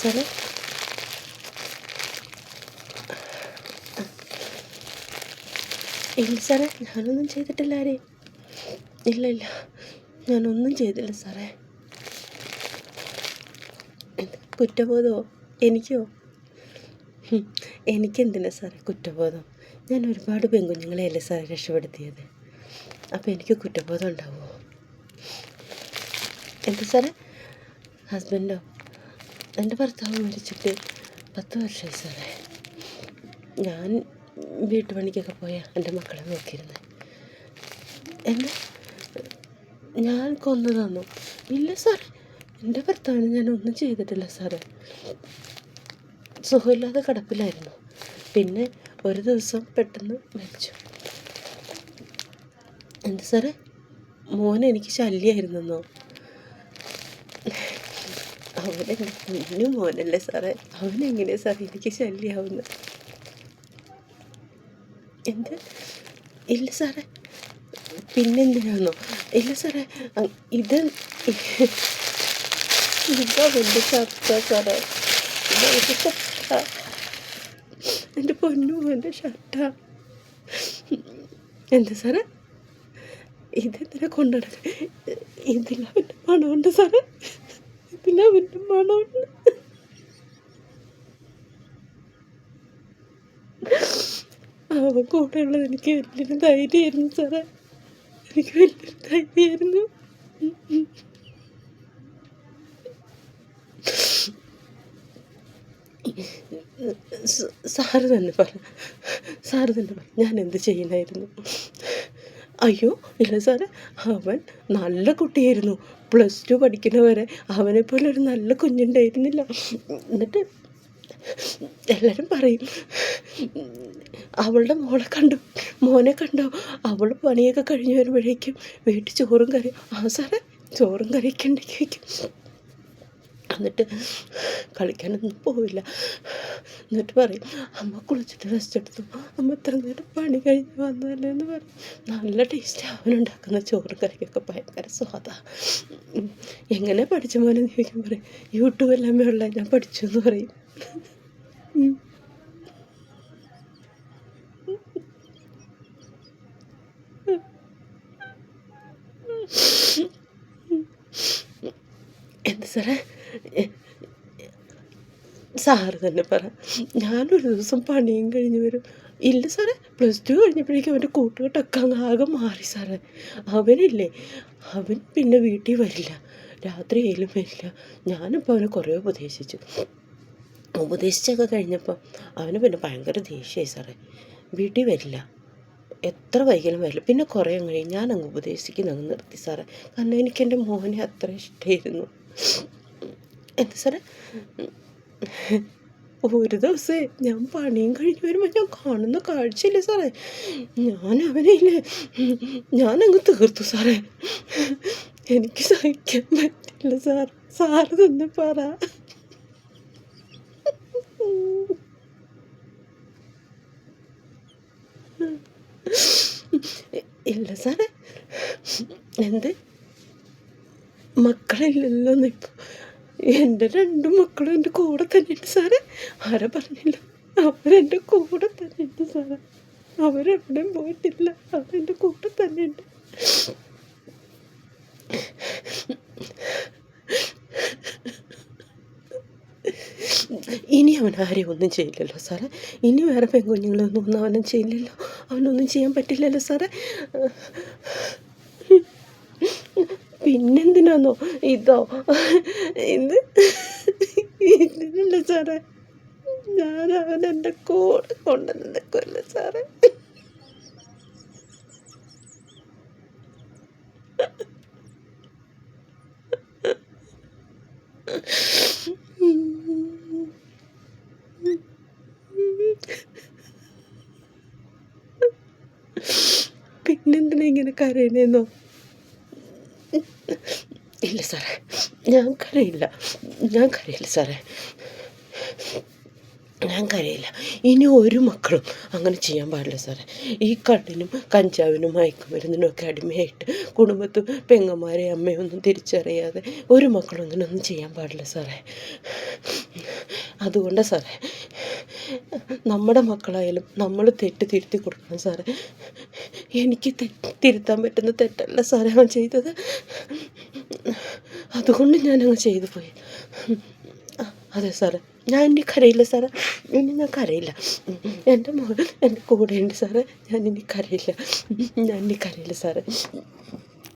സാറേ ഇല്ല സാറേ ഞാനൊന്നും ചെയ്തിട്ടില്ല ആരേ. ഇല്ല ഇല്ല. ഞാനൊന്നും ചെയ്തില്ല സാറേ. കുറ്റബോധമോ? എനിക്കോ? എനിക്കെന്തിനാ സാറേ കുറ്റബോധം? ഞാൻ ഒരുപാട് പെൺകുഞ്ഞുങ്ങളെയല്ലേ സാറേ രക്ഷപ്പെടുത്തിയത്? അപ്പോൾ എനിക്ക് കുറ്റബോധം ഉണ്ടാവുമോ? എന്ത് സാറേ? ഹസ്ബൻഡോ? എന്റെ ഭർത്താവ് മരിച്ചിട്ട് പത്ത് വർഷമായി സാറേ. ഞാൻ വീട്ടുപണിക്കൊക്കെ പോയ എന്റെ മക്കളെ നോക്കിയിരുന്നത് എന്നെ? ഞാൻ കൊന്നു തന്നു. ഇല്ല സാറേ. എന്റെ ഭർത്താവിന് ഞാൻ ഒന്നും ചെയ്തിട്ടില്ല സാറേ. സുഖമില്ലാതെ കിടപ്പിലായിരുന്നു. പിന്നെ ഒരു ദിവസം പെട്ടെന്ന് മരിച്ചു. എന്ത് സാറേ? മോൻ എനിക്ക് അവനെ കുഞ്ഞു മോനല്ലേ സാറേ? അവനെങ്ങനെയാ സാറേ എനിക്ക് ശല്യമാവുന്നത് എന്ത്? ഇല്ല സാറേ. പിന്നെന്തിനാണോ ഇല്ല സാറേ. ഇത് ഇത് ഇതവന്റെ ഷർട്ടാ സാറേ? എന്റെ പൊന്നു എന്റെ ഷർട്ടാ എന്താ സാറേ? ഇതെന്തിനാ കൊണ്ടാണ് ഇതിലാവിന്റെ മണമുണ്ട് സാറേ. ഇതിലാവിന്റെ മണമുണ്ട്. അവൻ കൂടെ ഉള്ളത് എനിക്ക് വലിയൊരു ധൈര്യമായിരുന്നു സാറേ. എനിക്ക് വലിയൊരു ധൈര്യമായിരുന്നു. സാറ് തന്നെ പറ. സാറ് തന്നെ പറ. ഞാൻ എന്ത് ചെയ്യണമായിരുന്നു അയ്യോ ഇല്ല സാറേ അവൻ നല്ല കുട്ടിയായിരുന്നു. പ്ലസ് ടു പഠിക്കുന്നവരെ അവനെപ്പോലെ ഒരു നല്ല കുഞ്ഞുണ്ടായിരുന്നില്ല. എന്നിട്ട് എല്ലാവരും പറയും അവളുടെ മോളെ കണ്ടു മോനെ കണ്ടോ. അവൾ പണിയൊക്കെ കഴിഞ്ഞ് വരുമ്പോഴേക്കും വീട്ടിൽ ചോറും കറി ആ സാറേ ചോറും കറിയൊക്കെ ഉണ്ടാക്കി വയ്ക്കും എന്നിട്ട് കളിക്കാനൊന്നും പോവില്ല. എന്നിട്ട് പറയും അമ്മ കുളിച്ചിട്ട് റെസ്റ്റ് എടുത്തു. അമ്മ ഇത്ര നേരം പണി കഴിഞ്ഞ് വന്നതല്ലേ എന്ന് പറയും. നല്ല ടേസ്റ്റ് അവനുണ്ടാക്കുന്ന ചോറ് കറിക്കൊക്കെ ഭയങ്കര സ്വാദാ. എങ്ങനെ പഠിച്ച മോനെ ചോദിക്കാൻ പറയും യൂട്യൂബെല്ലാം ഉള്ള ഞാൻ പഠിച്ചു എന്ന് പറയും. എന്ത് സാറേ? സാറ് തന്നെ പറ. ഞാനൊരു ദിവസം പണിയും കഴിഞ്ഞ് വരും. ഇല്ല സാറേ പ്ലസ് ടു കഴിഞ്ഞപ്പോഴേക്കും അവന്റെ കൂട്ടുകെട്ടൊക്കെ അങ്ങ് ആകെ മാറി സാറേ. അവനില്ലേ? അവൻ പിന്നെ വീട്ടിൽ വരില്ല. രാത്രി രാത്രിയായാലും വരില്ല. ഞാനിപ്പോൾ അവനെ കുറേ ഉപദേശിച്ചു. ഉപദേശിച്ചൊക്കെ കഴിഞ്ഞപ്പോൾ അവന് പിന്നെ ഭയങ്കര ദേഷ്യമായി സാറേ. വീട്ടിൽ വരില്ല. എത്ര വൈകലും വരില്ല. പിന്നെ കുറേ കഴിഞ്ഞ് ഞാൻ അങ്ങ് ഉപദേശിക്കുന്നത് നിർത്തി സാറേ. കാരണം എനിക്ക് എന്റെ മോനെ അത്ര ഇഷ്ടമായിരുന്നു. എന്താ സാറേ? ഒരു ദിവസേ ഞാൻ പണിയും കഴിഞ്ഞ് വരുമ്പോൾ ഞാൻ കാണുന്ന കാഴ്ചയില്ലേ സാറേ? ഞാൻ അവനെ ഇല്ലേ? ഞാനങ്ങ് തീർത്തു സാറേ. എനിക്ക് സഹിക്കാൻ പറ്റില്ല സാർ. സാറ് തന്നെ പറ. ഇല്ല സാറേ. എന്ത്? മക്കളില്ലല്ലോ ഇപ്പം. എന്റെ രണ്ട് മക്കളും എന്റെ കൂടെ തന്നെയുണ്ട് സാറേ. ആരെ പറഞ്ഞില്ല? അവരെന്റെ കൂടെ തന്നെയുണ്ട് സാറേ. അവരെവിടെയും പോയിട്ടില്ല. അവരെന്റെ കൂടെ തന്നെയുണ്ട്. ഇനി അവൻ ആരെയും ഒന്നും ചെയ്യില്ലല്ലോ സാറേ. ഇനി വേറെ പെൺകുഞ്ഞുങ്ങളൊന്നും ഒന്നും അവനും ചെയ്യില്ലല്ലോ. അവനൊന്നും ചെയ്യാൻ പറ്റില്ലല്ലോ സാറേ. പിന്നെന്തിനാന്നോ? ഇതോ. ഇത് ഇതിനല്ല സാറേ. ഞാൻ അവൻ എന്റെ കൂടെ കൊണ്ട് നടക്കുമല്ലോ സാറേ. പിന്നെന്തിനാ ഇങ്ങനെ കരയണേന്നോ ഇല്ല സാറേ ഞാൻ കരയില്ല ഞാൻ കരയില്ല സാറേ. ഞാൻ കരയില്ല. ഇനി ഒരു മക്കളും അങ്ങനെ ചെയ്യാൻ പാടില്ല സാറേ. ഈ കണ്ണിനും കഞ്ചാവിനും മയക്കുമരുന്നിനും ഒക്കെ അടിമയായിട്ട് കുടുംബത്തും പെങ്ങന്മാരെ അമ്മയൊന്നും തിരിച്ചറിയാതെ ഒരു മക്കളും അങ്ങനെയൊന്നും ചെയ്യാൻ പാടില്ല സാറേ. അതുകൊണ്ടാണ് സാറേ നമ്മുടെ മക്കളായാലും നമ്മൾ തെറ്റ് തിരുത്തി കൊടുക്കണം സാറേ. എനിക്ക് തെറ്റ് തിരുത്താൻ പറ്റുന്ന തെറ്റല്ല സാറേ അവൻ ചെയ്തത്. അതുകൊണ്ട് ഞാനങ്ങ് ചെയ്തു പോയി. അതെ സാറേ. ഞാൻ ഇനി കരയില്ല സാറേ. ഇനി ഞാൻ കരയില്ല. എന്റെ മോൾ എന്റെ കൂടെയുണ്ട് സാറേ. ഞാൻ ഇനി കരയില്ല. ഞാൻ ഇനി കരയില്ല സാറേ.